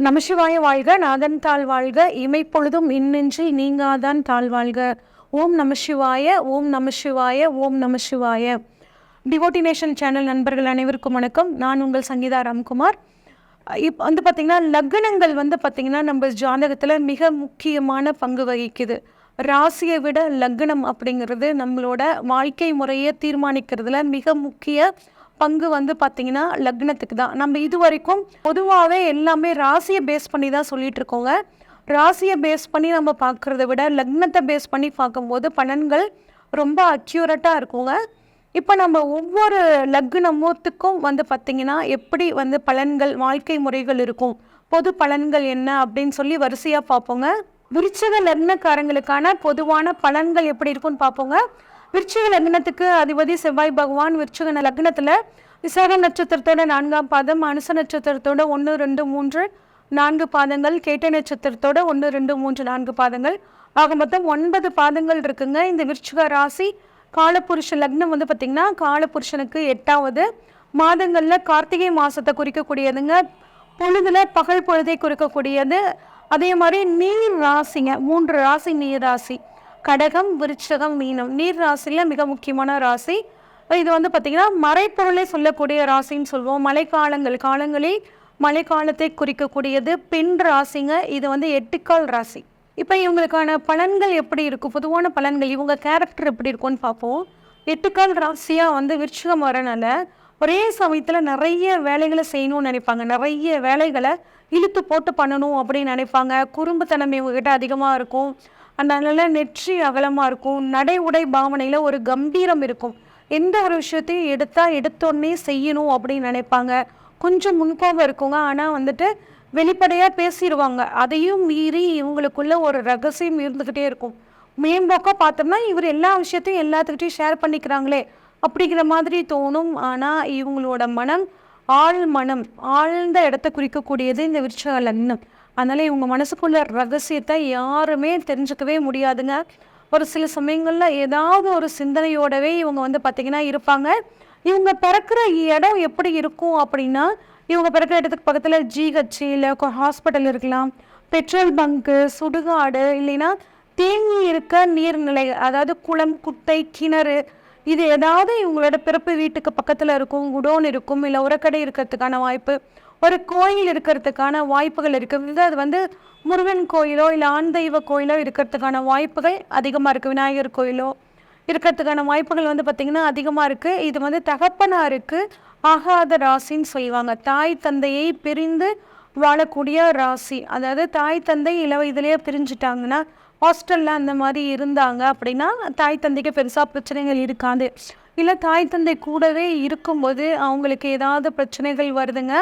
நமசிவாய வாழ்க நாதன் தாழ் வாழ்க இமைப்பொழுதும் இன்னின்றி நீங்காதான் தாழ் வாழ்க. ஓம் நமசிவாய ஓம் நமசிவாய ஓம் நமசிவாய. டிவோட்டினேஷன் சேனல் நண்பர்கள் அனைவருக்கும் வணக்கம். நான் உங்கள் சங்கீதா ராம்குமார். இப் வந்து பார்த்திங்கன்னா லக்னங்கள் வந்து பார்த்திங்கன்னா நம்ம ஜாதகத்தில் மிக முக்கியமான பங்கு வகிக்குது. ராசியை விட லக்னம் அப்படிங்கிறது நம்மளோட வாழ்க்கை முறையை தீர்மானிக்கிறதுல மிக முக்கிய பங்கு வந்து பார்த்திங்கன்னா லக்னத்துக்கு தான். நம்ம இது வரைக்கும் பொதுவாகவே எல்லாமே ராசியை பேஸ் பண்ணி தான் சொல்லிட்டு இருக்கோங்க. ராசியை பேஸ் பண்ணி நம்ம பார்க்குறத விட லக்னத்தை பேஸ் பண்ணி பார்க்கும்போது பலன்கள் ரொம்ப அக்யூரட்டாக இருக்குங்க. இப்போ நம்ம ஒவ்வொரு லக்னமூத்துக்கும் வந்து பார்த்திங்கன்னா எப்படி வந்து பலன்கள் வாழ்க்கை முறைகள் இருக்கும் பொது பலன்கள் என்ன அப்படின்னு சொல்லி வரிசையாக பார்ப்போங்க. விருச்சக லக்னக்காரங்களுக்கான பொதுவான பலன்கள் எப்படி இருக்கும்னு பார்ப்போங்க. விருச்சிக லக்னத்துக்கு அதிபதி செவ்வாய் பகவான் விருச்சிக லக்னத்தில் விசாக நட்சத்திரத்தோட நான்காம் பாதம் அனுச நட்சத்திரத்தோட ஒன்று ரெண்டு மூன்று நான்கு பாதங்கள் கேட்ட நட்சத்திரத்தோட ஒன்று ரெண்டு மூன்று நான்கு பாதங்கள். ஆக மொத்தம் ஒன்பது பாதங்கள் இருக்குங்க. இந்த விருச்சிக ராசி காலபுருஷ லக்னம் வந்து பார்த்திங்கன்னா காலபுருஷனுக்கு எட்டாவது. மாதங்களில் கார்த்திகை மாதத்தை குறிக்கக்கூடியதுங்க. பொழுதுல பகல் பொழுதை குறிக்கக்கூடியது. அதே மாதிரி நீர் ராசிங்க மூன்று ராசி நீர் ராசி. கடகம் விருச்சகம் மீனம். நீர் ராசியில் மிக முக்கியமான ராசி. இது வந்து பார்த்திங்கன்னா மறைப்பொருளை சொல்லக்கூடிய ராசின்னு சொல்லுவோம் மழைக்காலங்கள் காலங்களில் மழைக்காலத்தை குறிக்கக்கூடியது பெண் ராசிங்க. இது வந்து எட்டுக்கால் ராசி. இப்போ இவங்களுக்கான பலன்கள் எப்படி இருக்கும் பொதுவான பலன்கள் இவங்க கேரக்டர் எப்படி இருக்கும்னு பார்ப்போம். எட்டுக்கால் ராசியாக வந்து விருச்சகம் வரனால ஒரே சமயத்தில் நிறைய வேலைகளை செய்யணும்னு நினைப்பாங்க. நிறைய வேலைகளை இழுத்து போட்டு பண்ணணும் அப்படின்னு நினைப்பாங்க. குறும்புத்தனம் இவங்ககிட்ட அதிகமாக இருக்கும். அதனால் நெற்றி அகலமாக இருக்கும். நடை உடை பாவனையில் ஒரு கம்பீரம் இருக்கும். எந்த ஒரு விஷயத்தையும் எடுத்தால் எடுத்தோடனே செய்யணும் அப்படின்னு நினைப்பாங்க. கொஞ்சம் முன்கோபம் இருக்குங்க ஆனால் வந்துட்டு வெளிப்படையாக பேசிடுவாங்க. அதையும் மீறி இவங்களுக்குள்ள ஒரு ரகசியம் இருந்துக்கிட்டே இருக்கும். மேம்போக்காக பார்த்தோம்னா இவர் எல்லா விஷயத்தையும் எல்லாத்துக்கிட்டையும் ஷேர் பண்ணிக்கிறாங்களே அப்படிங்கிற மாதிரி தோணும். ஆனால் இவங்களோட மனம் ஆழ் மனம் ஆழ்ந்த இடத்த குறிக்கக்கூடியது இந்த விருட்ச லக்னம். அதனால் இவங்க மனசுக்குள்ள ரகசியத்தை யாருமே தெரிஞ்சுக்கவே முடியாதுங்க. ஒரு சில சமயங்களில் ஏதாவது ஒரு சிந்தனையோடவே இவங்க வந்து பார்த்திங்கன்னா இருப்பாங்க. இவங்க பிறக்கிற இடம் எப்படி இருக்கும் அப்படின்னா இவங்க பிறக்கிற இடத்துக்கு பக்கத்தில் ஜிஹெச் இல்லை ஹாஸ்பிட்டல் இருக்கலாம். பெட்ரோல் பங்க்கு சுடுகாடு இல்லைன்னா தேங்கி இருக்க நீர்நிலை அதாவது குளம் குட்டை கிணறு இது ஏதாவது இவங்களோட பிறப்பு வீட்டுக்கு பக்கத்தில் இருக்கும் குடோன் இருக்கும் இல்லை உரக்கடை இருக்கிறதுக்கான வாய்ப்பு. ஒரு கோயில் இருக்கிறதுக்கான வாய்ப்புகள் இருக்குது அது வந்து முருகன் கோயிலோ இல்லை ஆண் தெய்வ கோயிலோ இருக்கிறதுக்கான வாய்ப்புகள் அதிகமாக இருக்குது விநாயகர் கோயிலோ இருக்கிறதுக்கான வாய்ப்புகள் வந்து பார்த்திங்கன்னா அதிகமாக இருக்குது இது வந்து தகப்பனாருக்கு ஆகாத ராசின்னு சொல்லுவாங்க. தாய் தந்தையை பிரிந்து வாழக்கூடிய ராசி. அதாவது தாய் தந்தை இள வயதிலேயே பிரிஞ்சுட்டாங்கன்னா ஹாஸ்டலில் அந்த மாதிரி இருந்தாங்க அப்படின்னா தாய் தந்தைக்கு பெருசாக பிரச்சனைகள் இருக்காது. இல்லை தாய் தந்தை கூடவே இருக்கும்போது அவங்களுக்கு ஏதாவது பிரச்சனைகள் வருதுங்க.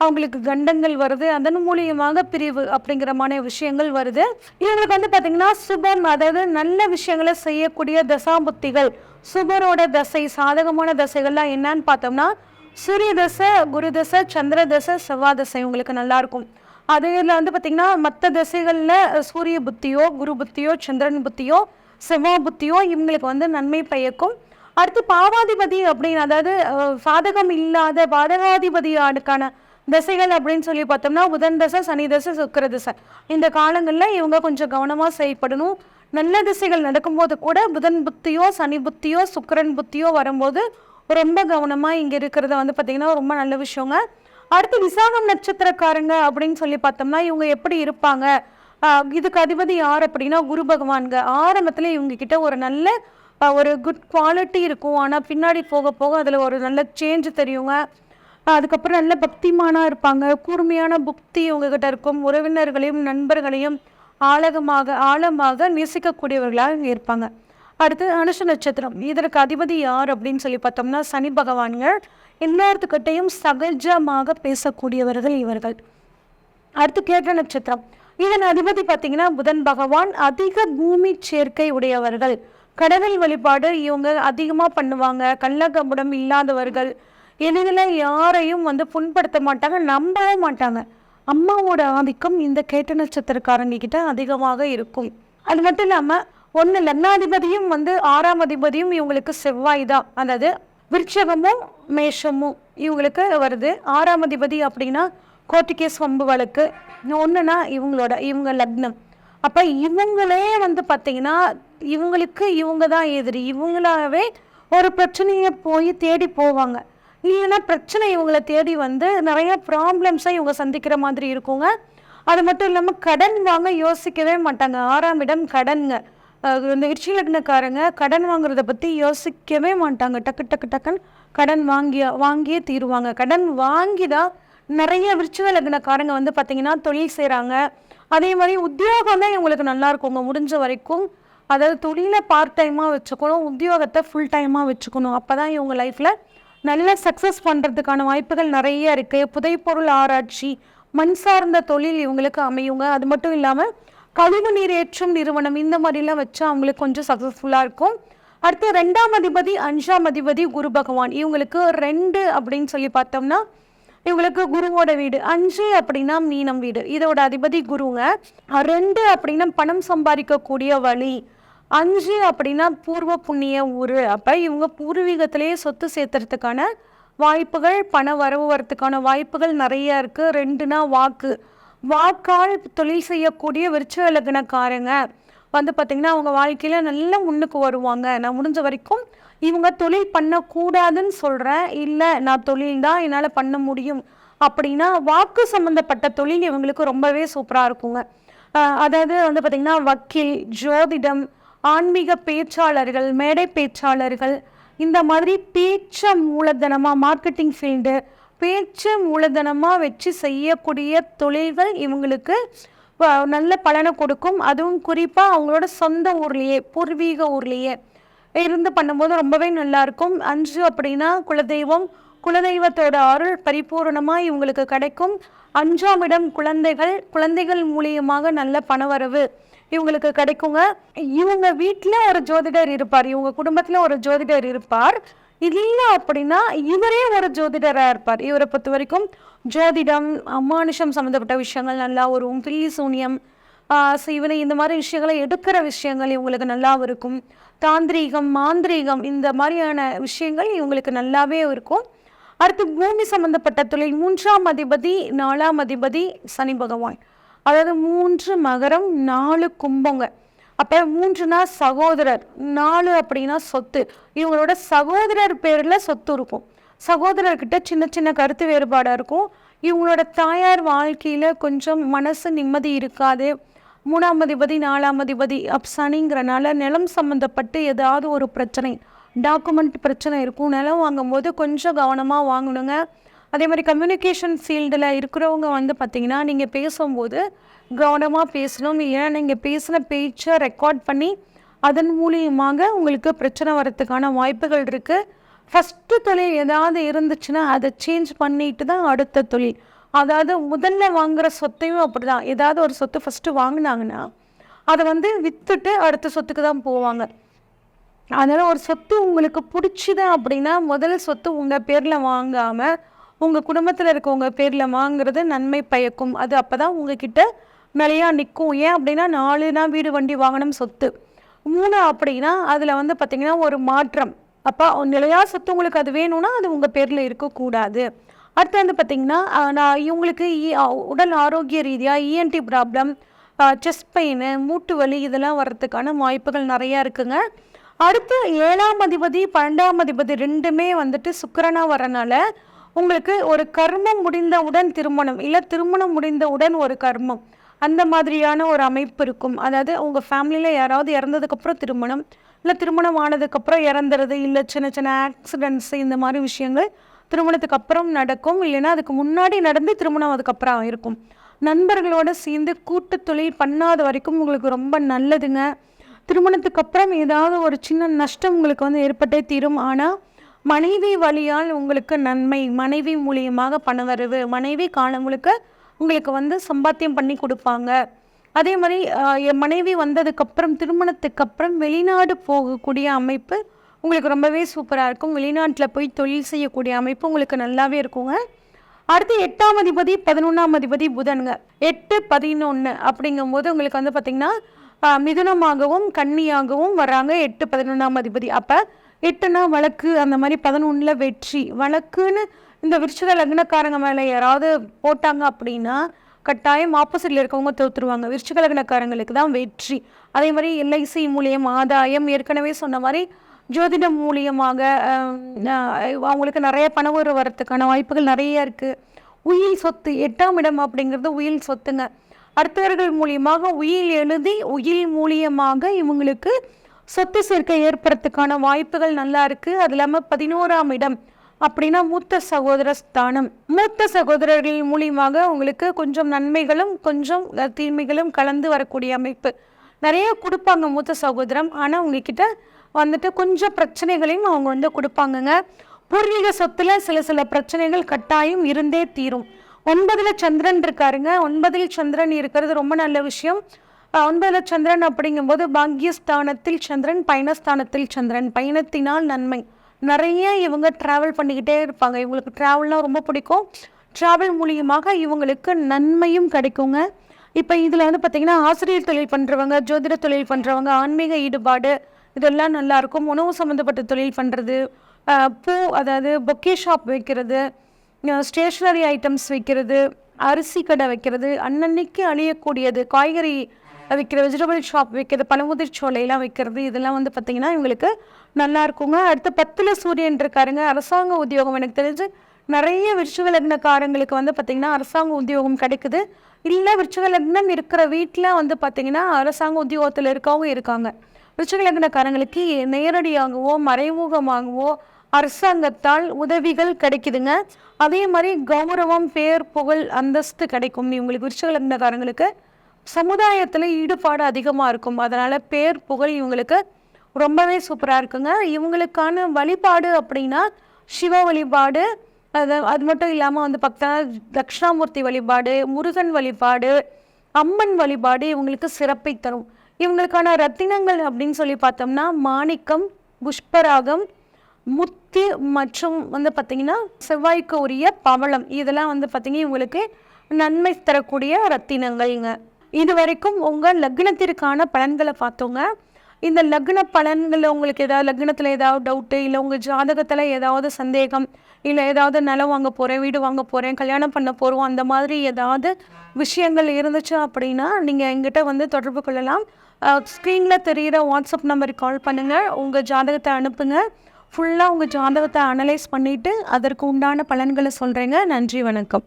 அவங்களுக்கு கண்டங்கள் வருது அதன் மூலியமாக பிரிவு அப்படிங்கிற விஷயங்கள் வருது. இவங்களுக்கு வந்து பார்த்தீங்கன்னா சுபம் அதாவது நல்ல விஷயங்களை செய்யக்கூடிய தசாபுத்திகள். சுபரோட தசை சாதகமான தசைகள்லாம் என்னன்னு பார்த்தோம்னா சூரிய தசை குரு தசை சந்திர தசை செவ்வாய் தசை உங்களுக்கு நல்லா இருக்கும். அதில் வந்து பார்த்திங்கன்னா மற்ற தசைகளில் சூரிய புத்தியோ குரு புத்தியோ சந்திரன் புத்தியோ செவ்வாய் புத்தியோ இவங்களுக்கு வந்து நன்மை பயக்கும். அடுத்து பாவாதிபதி அப்படின்னு அதாவது சாதகம் இல்லாத பாதகாதிபதியாடுக்கான திசைகள் அப்படின்னு சொல்லி பார்த்தோம்னா புதன் தசை சனி தசை சுக்கிர தசை. இந்த காலங்களில் இவங்க கொஞ்சம் கவனமாக செயல்படணும். நல்ல திசைகள் நடக்கும்போது கூட புதன் புத்தியோ சனி புத்தியோ சுக்கரன் புத்தியோ வரும்போது ரொம்ப கவனமாக இங்கே இருக்கிறத வந்து பார்த்திங்கன்னா ரொம்ப நல்ல விஷயங்க. அடுத்து விசாகம் நட்சத்திரக்காரங்க அப்படின்னு சொல்லி பார்த்தோம்னா இவங்க எப்படி இருப்பாங்க? இதுக்கு அதிபதி யார் அப்படின்னா குரு பகவான்க ஆரம்பத்தில் இவங்க கிட்ட ஒரு நல்ல ஒரு குட் குவாலிட்டி இருக்கும். ஆனால் பின்னாடி போக போக அதில் ஒரு நல்ல சேஞ்ச் தெரியுங்க. அதுக்கப்புறம் நல்ல பக்திமானாக இருப்பாங்க. கூர்மையான புக்தி இவங்ககிட்ட இருக்கும். உறவினர்களையும் நண்பர்களையும் ஆழகமாக ஆழமாக நேசிக்கக்கூடியவர்களாக இருப்பாங்க. அடுத்து அனுஷ நட்சத்திரம். இதற்கு அதிபதி யார் அப்படின்னு சொல்லி பார்த்தோம்னா சனி பகவான்கள். எல்லாத்துக்கிட்டையும் சகஜமாக பேசக்கூடியவர்கள் இவர்கள். அடுத்து கேட்ட நட்சத்திரம். இதன் அதிபதி பார்த்தீங்கன்னா புதன் பகவான். அதிக பூமி சேர்க்கை உடையவர்கள். கடவுள் வழிபாடு இவங்க அதிகமாக பண்ணுவாங்க. கள்ளகபடம் இல்லாதவர்கள். எளிதில் யாரையும் வந்து புண்படுத்த மாட்டாங்க நம்பவும் மாட்டாங்க. அம்மாவோட ஆதிக்கம் இந்த கேட்ட நட்சத்திரக்காரங்க கிட்ட அதிகமாக இருக்கும். அது மட்டும் இல்லாமல் ஒன்று லக்னாதிபதியும் வந்து ஆறாம் அதிபதியும் இவங்களுக்கு செவ்வாய் தான். அதாவது விருட்சகமும் மேஷமும் இவங்களுக்கு வருது. ஆறாம் அதிபதி அப்படின்னா கோர்ட்டிகேஸ் வம்பு வழக்கு. ஒன்றுனா இவங்களோட இவங்க லக்னம். அப்போ இவங்களே வந்து பார்த்தீங்கன்னா இவங்களுக்கு இவங்க தான் எதிரி. இவங்களாவே ஒரு பிரச்சனையை போய் தேடி போவாங்க. இல்லைன்னா பிரச்சனை இவங்களை தேடி வந்து நிறைய ப்ராப்ளம்ஸை இவங்க சந்திக்கிற மாதிரி இருக்குங்க. அது மட்டும் இல்லாமல் கடன் வாங்க யோசிக்கவே மாட்டாங்க. ஆறாம் இடம் கடனுங்க. இந்த விருச்சிக லக்னக்காரங்க கடன் வாங்குறத பற்றி யோசிக்கவே மாட்டாங்க. டக்கு டக்கு டக்குன்னு கடன் வாங்கி வாங்கியே தீருவாங்க. கடன் வாங்கி தான் நிறைய விருச்சிக லக்னக்காரங்க வந்து பார்த்திங்கன்னா தொழில் செய்கிறாங்க அதே மாதிரி உத்தியோகம் தான் இவங்களுக்கு நல்லா இருக்குங்க. முடிஞ்ச வரைக்கும் அதாவது தொழிலை பார்ட் டைமாக வச்சுக்கணும் உத்தியோகத்தை ஃபுல் டைமாக வச்சுக்கணும். அப்போ தான் இவங்க லைஃப்பில் நல்ல சக்ஸஸ் பண்ணுறதுக்கான வாய்ப்புகள் நிறைய இருக்குது புதைப்பொருள் ஆராய்ச்சி மண் சார்ந்த தொழில் இவங்களுக்கு அமையுங்க. அது மட்டும் இல்லாமல் கழிவு நீர் ஏற்றும் நிறுவனம் இந்த மாதிரிலாம் வச்சு அவங்களுக்கு கொஞ்சம் சக்ஸஸ்ஃபுல்லாக இருக்கும். அடுத்து ரெண்டாம் அதிபதி அஞ்சாம் அதிபதி குரு பகவான். இவங்களுக்கு ரெண்டு அப்படின்னு சொல்லி பார்த்தோம்னா இவங்களுக்கு குருவோட வீடு. அஞ்சு அப்படின்னா மீனம் வீடு. இதோட அதிபதி குருங்க. ரெண்டு அப்படின்னா பணம் சம்பாதிக்கக்கூடிய வழி. அஞ்சு அப்படின்னா பூர்வ புண்ணிய ஊர் அப்போ இவங்க பூர்வீகத்திலேயே சொத்து சேர்த்துறதுக்கான வாய்ப்புகள் பண வரவு வரத்துக்கான வாய்ப்புகள் நிறைய இருக்குது ரெண்டுனா வாக்கு. வாக்கால் தொழில் செய்யக்கூடிய விருச்ச லக்னக்காரங்க வந்து பார்த்திங்கன்னா அவங்க வாழ்க்கையில் நல்ல முன்னுக்கு வருவாங்க. நான் முடிஞ்ச வரைக்கும் இவங்க தொழில் பண்ணக்கூடாதுன்னு சொல்கிறேன் இல்லை நான் தொழில் தான் என்னால் பண்ண முடியும் அப்படின்னா வாக்கு சம்மந்தப்பட்ட தொழில் இவங்களுக்கு ரொம்பவே சூப்பராக இருக்குங்க. அதாவது வந்து பார்த்திங்கன்னா வக்கீல் ஜோதிடம் ஆன்மீக பேச்சாளர்கள் மேடை பேச்சாளர்கள் இந்த மாதிரி பேச்சை மூலதனமாக மார்க்கெட்டிங் ஃபீல்டு பேச்சு மூலதனமாக வச்சு செய்யக்கூடிய தொழில்கள் இவங்களுக்கு நல்ல பலனை கொடுக்கும். அதுவும் குறிப்பாக அவங்களோட சொந்த ஊர்லேயே பூர்வீக ஊர்லேயே இருந்து பண்ணும்போது ரொம்பவே நல்லாயிருக்கும். அஞ்சு அப்படின்னா குலதெய்வம் குலதெய்வத்தோட அருள் பரிபூரணமாக இவங்களுக்கு கிடைக்கும். அஞ்சாம் இடம் குழந்தைகள் குழந்தைகள் மூலியமாக நல்ல பணவரவு இவங்களுக்கு கிடைக்குங்க. இவங்க வீட்டில் ஒரு ஜோதிடர் இருப்பார். இவங்க குடும்பத்தில் ஒரு ஜோதிடர் இருப்பார். இல்லை அப்படின்னா இவரே ஒரு ஜோதிடராக இருப்பார். இவரை பொறுத்த வரைக்கும் ஜோதிடம் அமானுஷம் சம்மந்தப்பட்ட விஷயங்கள் நல்லா வரும் பில்லி சூனியம் இவனை இந்த மாதிரி விஷயங்களை எடுக்கிற விஷயங்கள் இவங்களுக்கு நல்லா இருக்கும். தாந்திரீகம் மாந்திரீகம் இந்த மாதிரியான விஷயங்கள் இவங்களுக்கு நல்லாவே இருக்கும். அடுத்து பூமி சம்பந்தப்பட்ட தொழில். மூன்றாம் அதிபதி நாலாம் அதிபதி சனி பகவான். அதாவது மூன்று மகரம் நாலு கும்பங்க அப்போ மூன்றுனா சகோதரர் நாலு அப்படின்னா சொத்து. இவங்களோட சகோதரர் பேரில் சொத்து இருக்கும். சகோதரர்கிட்ட சின்ன சின்ன கருத்து வேறுபாடாக இருக்கும். இவங்களோட தாயார் வாழ்க்கையில் கொஞ்சம் மனசு நிம்மதி இருக்காது. மூணாம் அதிபதி நாலாம் அதிபதி அப் சனிங்கிறனால நிலம் சம்மந்தப்பட்டு ஏதாவது ஒரு பிரச்சனை. டாக்குமெண்ட் பிரச்சனை இருக்கும். நிலம் வாங்கும்போது கொஞ்சம் கவனமாக வாங்கணுங்க. அதே மாதிரி கம்யூனிகேஷன் ஃபீல்டில் இருக்கிறவங்க வந்து பார்த்திங்கன்னா நீங்கள் பேசும்போது கவனமாக பேசணும். ஏன்னா நீங்கள் பேசின பேச்சை ரெக்கார்ட் பண்ணி அதன் மூலியமாக உங்களுக்கு பிரச்சனை வரத்துக்கான வாய்ப்புகள் இருக்குது ஃபஸ்ட்டு தொழில் ஏதாவது இருந்துச்சுன்னா அதை சேஞ்ச் பண்ணிட்டு தான் அடுத்த தொழில். அதாவது முதல்ல வாங்குகிற சொத்தையும் அப்படி தான் ஏதாவது ஒரு சொத்து ஃபஸ்ட்டு வாங்கினாங்கன்னா அதை வந்து விற்றுட்டு அடுத்த சொத்துக்கு தான் போவாங்க. அதனால் ஒரு சொத்து உங்களுக்கு பிடிச்சிது அப்படின்னா முதல் சொத்து உங்கள் பேரில் வாங்காமல் உங்கள் குடும்பத்தில் இருக்கவங்க பேரில் வாங்குறது நன்மை பயக்கும். அது அப்போ தான் உங்ககிட்ட நிலையாக நிற்கும் ஏன் அப்படின்னா நாலுனா வீடு வண்டி வாகனம் சொத்து. மூணு அப்படின்னா அதில் வந்து பார்த்திங்கன்னா ஒரு மாற்றம். அப்போ நிலையா சொத்து உங்களுக்கு அது வேணும்னா அது உங்கள் பேரில் இருக்கக்கூடாது. அடுத்து வந்து பார்த்திங்கன்னா நான் இவங்களுக்கு இ- உடல் ஆரோக்கிய ரீதியாக இஎன்டி ப்ராப்ளம் செஸ்ட் பெயின் மூட்டு வலி இதெல்லாம் வர்றதுக்கான வாய்ப்புகள் நிறையா இருக்குங்க. அடுத்து ஏழாம் அதிபதி பன்னெண்டாம் அதிபதி ரெண்டுமே வந்துட்டு சுக்கரனாக வரனால உங்களுக்கு ஒரு கர்மம் முடிந்தவுடன் திருமணம் இல்லை திருமணம் முடிந்தவுடன் ஒரு கர்மம். அந்த மாதிரியான ஒரு அமைப்பு இருக்கும். அதாவது உங்கள் ஃபேமிலியில் யாராவது இறந்ததுக்கப்புறம் திருமணம் இல்லை திருமணம் ஆனதுக்கப்புறம் இறந்துறது இல்லை சின்ன சின்ன ஆக்சிடென்ட்ஸ் இந்த மாதிரி விஷயங்கள் திருமணத்துக்கு அப்புறம் நடக்கும். இல்லைன்னா அதுக்கு முன்னாடி நடந்து திருமணம் அதுக்கப்புறம் இருக்கும் நண்பர்களோடு சேர்ந்து கூட்டு தொழில் பண்ணாத வரைக்கும் உங்களுக்கு ரொம்ப நல்லதுங்க. திருமணத்துக்கு அப்புறம் ஏதாவது ஒரு சின்ன நஷ்டம் உங்களுக்கு வந்து ஏற்பட்டே தீரும். ஆனால் மனைவி வழியால் உங்களுக்கு நன்மை மனைவி மூலியமாக பணவரவு மனைவி காலம் உங்களுக்கு வந்து சம்பாத்தியம் பண்ணி கொடுப்பாங்க. அதே மாதிரி என் மனைவி வந்ததுக்கப்புறம் திருமணத்துக்கு அப்புறம் வெளிநாடு போகக்கூடிய அமைப்பு உங்களுக்கு ரொம்பவே சூப்பராக இருக்கும். வெளிநாட்டில் போய் தொழில் செய்யக்கூடிய அமைப்பு உங்களுக்கு நல்லாவே இருக்குங்க. அடுத்து எட்டாம் அதிபதி பதினொன்றாம் அதிபதி புதனுங்க. எட்டு பதினொன்று அப்படிங்கும்போது உங்களுக்கு வந்து பார்த்திங்கன்னா மிதுனமாகவும் கன்னியாகவும் வராங்க. எட்டு பதினொன்றாம் அதிபதி. அப்போ எட்டுனா வழக்கு அந்த மாதிரி பதினொன்றில் வெற்றி. வழக்குன்னு இந்த விருச்சிக லக்னக்காரங்க மேலே யாராவது போட்டாங்க அப்படின்னா கட்டாயம் ஆப்போசிட்டில் இருக்கவங்க தோத்துருவாங்க. விருச்சிக லக்னக்காரங்களுக்கு தான் வெற்றி. அதே மாதிரி எல்ஐசி மூலியம் ஆதாயம் ஏற்கனவே சொன்ன மாதிரி ஜோதிடம் மூலியமாக அவங்களுக்கு நிறைய பண உறவு வரத்துக்கான வாய்ப்புகள் நிறைய இருக்குது உயில் சொத்து எட்டாம் இடம் அப்படிங்கிறது உயில் சொத்துங்க. அடுத்தவர்கள் மூலியமாக உயில் எழுதி உயில் மூலியமாக இவங்களுக்கு சொத்து சேர்க்கை ஏற்படுறதுக்கான வாய்ப்புகள் நல்லா இருக்குது அது இல்லாமல் பதினோராம் இடம் அப்படின்னா மூத்த சகோதர ஸ்தானம். மூத்த சகோதரர்கள் மூலியமாக உங்களுக்கு கொஞ்சம் நன்மைகளும் கொஞ்சம் தீமைகளும் கலந்து வரக்கூடிய அமைப்பு. நிறைய கொடுப்பாங்க மூத்த சகோதரம். ஆனால் உங்ககிட்ட வந்துட்டு கொஞ்சம் பிரச்சனைகளையும் அவங்க வந்து கொடுப்பாங்கங்க. பூர்வீக சொத்துல சில சில பிரச்சனைகள் கட்டாயம் இருந்தே தீரும். ஒன்பதுல சந்திரன் இருக்காருங்க. ஒன்பதில் சந்திரன் இருக்கிறது ரொம்ப நல்ல விஷயம். ஒன்பதில் ஒன்பதுல சந்திரன் அப்படிங்கும்போது பாக்யஸ்தானத்தில் சந்திரன் பயணஸ்தானத்தில் சந்திரன். பயணத்தினால் நன்மை. நிறைய இவங்க டிராவல் பண்ணிக்கிட்டே இருப்பாங்க. இவங்களுக்கு டிராவல்னால் ரொம்ப பிடிக்கும். டிராவல் மூலியமாக இவங்களுக்கு நன்மையும் கிடைக்குங்க. இப்போ இதில் வந்து பார்த்திங்கன்னா ஆசிரியர் தொழில் பண்ணுறவங்க ஜோதிட தொழில் பண்ணுறவங்க ஆன்மீக ஈடுபாடு இதெல்லாம் நல்லாயிருக்கும் உணவு சம்மந்தப்பட்ட தொழில் பண்ணுறது பூ அதாவது பொக்கே ஷாப் வைக்கிறது ஸ்டேஷ்னரி ஐட்டம்ஸ் வைக்கிறது அரிசி கடை வைக்கிறது அன்னன்னைக்கு அழியக்கூடியது காய்கறி விற்கிற வெஜிடபிள் ஷாப் வைக்கிறது பழமுதிர் சோலையெல்லாம் வைக்கிறது இதெல்லாம் வந்து பார்த்திங்கன்னா இவங்களுக்கு நல்லா இருக்குங்க. அடுத்து பத்தில் சூரியன் இருக்காருங்க. அரசாங்க உத்தியோகம் எனக்கு தெரிஞ்சு நிறைய விருச்சிக லக்னக்காரங்களுக்கு வந்து பார்த்திங்கன்னா அரசாங்க உத்தியோகம் கிடைக்குது. இல்லை விருச்சிக லக்னம் இருக்கிற வீட்டில் வந்து பார்த்திங்கன்னா அரசாங்க உத்தியோகத்தில் இருக்கவங்க இருக்காங்க. விருச்சிக லக்னக்காரங்களுக்கு நேரடியாகவோ மறைமுகமாகவோ அரசாங்கத்தால் உதவிகள் கிடைக்குதுங்க. அதே மாதிரி கௌரவம் பேர் புகழ் அந்தஸ்து கிடைக்கும். இவங்களுக்கு விருச்சகலக்னக்காரங்களுக்கு சமுதாயத்தில் ஈடுபாடு அதிகமாக இருக்கும். அதனால் பேர் புகழ் இவங்களுக்கு ரொம்பவே சூப்பராக இருக்குங்க. இவங்களுக்கான வழிபாடு அப்படின்னா சிவ வழிபாடு. அது அது மட்டும் இல்லாமல் வந்து பார்த்தீங்கன்னா தட்சிணாமூர்த்தி வழிபாடு முருகன் வழிபாடு அம்மன் வழிபாடு இவங்களுக்கு சிறப்பை தரும். இவங்களுக்கான ரத்தினங்கள் அப்படின்னு சொல்லி பார்த்தோம்னா மாணிக்கம் புஷ்பராகம் முத்தி மற்றும் வந்து பார்த்திங்கன்னா செவ்வாய்க்கு உரிய பவளம் இதெல்லாம் வந்து பார்த்திங்கன்னா உங்களுக்கு நன்மை தரக்கூடிய ரத்தினங்கள்ங்க. இது வரைக்கும் உங்கள் லக்னத்திற்கான பலன்களை பார்த்தோங்க. இந்த லக்ன பலன்களில் உங்களுக்கு ஏதாவது லக்னத்தில் ஏதாவது டவுட்டு இல்லை உங்கள் ஜாதகத்தில் ஏதாவது சந்தேகம் இல்லை ஏதாவது நிலம் வாங்க போகிறேன் வீடு வாங்க போகிறேன் கல்யாணம் பண்ண போகிறோம் அந்த மாதிரி ஏதாவது விஷயங்கள் இருந்துச்சு அப்படின்னா நீங்கள் எங்கிட்ட வந்து தொடர்பு கொள்ளலாம். ஸ்க்ரீனில் தெரிகிற வாட்ஸ்அப் நம்பருக்கு கால் பண்ணுங்கள் உங்கள் ஜாதகத்தை அனுப்புங்க. ஃபுல்லாக உங்கள் ஜாதகத்தை அனலைஸ் பண்ணிவிட்டு அதற்கு உண்டான பலன்களை சொல்கிறேங்க நன்றி வணக்கம்.